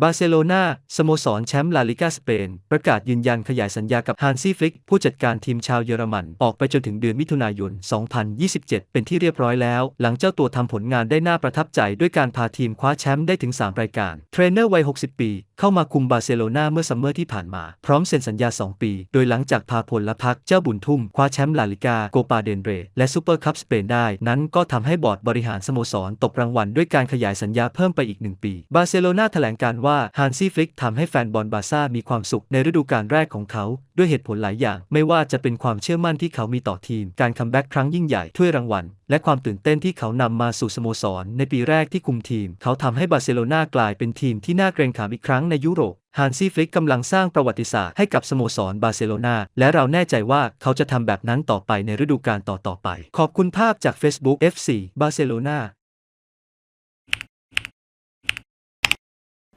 บาร์เซโลนาสโมสรแชมป์ลาลิกาสเปน ประกาศยืนยันขยายสัญญากับฮานซี่ฟลิก ผู้จัดการทีมชาวเยอรมัน ออกไปจนถึงเดือนมิถุนายน 2027 เป็นที่เรียบร้อยแล้ว หลังเจ้าตัวทำผลงานได้น่าประทับใจ ด้วยการพาทีมคว้าแชมป์ได้ถึง 3 รายการ เทรนเนอร์วัย 60 ปี เข้ามาคุมบาร์เซโลนาเมื่อซัมเมอร์ที่ผ่านมา พร้อมเซ็นสัญญา 2 ปี โดยหลังจากพาพลละพักเจ้าบุญทุ่มคว้าแชมป์ลาลิกาโกปาเดนเรและซูเปอร์คัพสเปนได้ นั้นก็ทำให้บอร์ดบริหารสโมสรตกรางวัลด้วยการขยายสัญญาเพิ่มไปอีกหนึ่งปีบาร์เซโลนาแถลงการว่าฮานซี่ฟลิกทำให้แฟนบอลบาร์ซ่ามีความสุขในฤดูกาลแรกของเขา ด้วยเหตุผลหลายอย่าง ไม่ว่าจะเป็นความเชื่อมั่นที่เขามีต่อทีม การคัมแบ็กครั้งยิ่งใหญ่ถ้วยรางวัล และความตื่นเต้นที่เขานำมาสู่สโมสร ในปีแรกที่คุมทีม เขาทำให้บาร์เซโลนากลายเป็นทีมที่น่าเกรงขามอีกครั้งในยุโรปฮานซี่ฟลิกกำลังสร้างประวัติศาสตร์ให้กับสโมสรบาร์เซโลนาและเราแน่ใจว่าเขาจะทำแบบนั้นต่อไปในฤดูกาลต่อๆไป ขอบคุณภาพจาก Facebook FC บาร์เซโลนา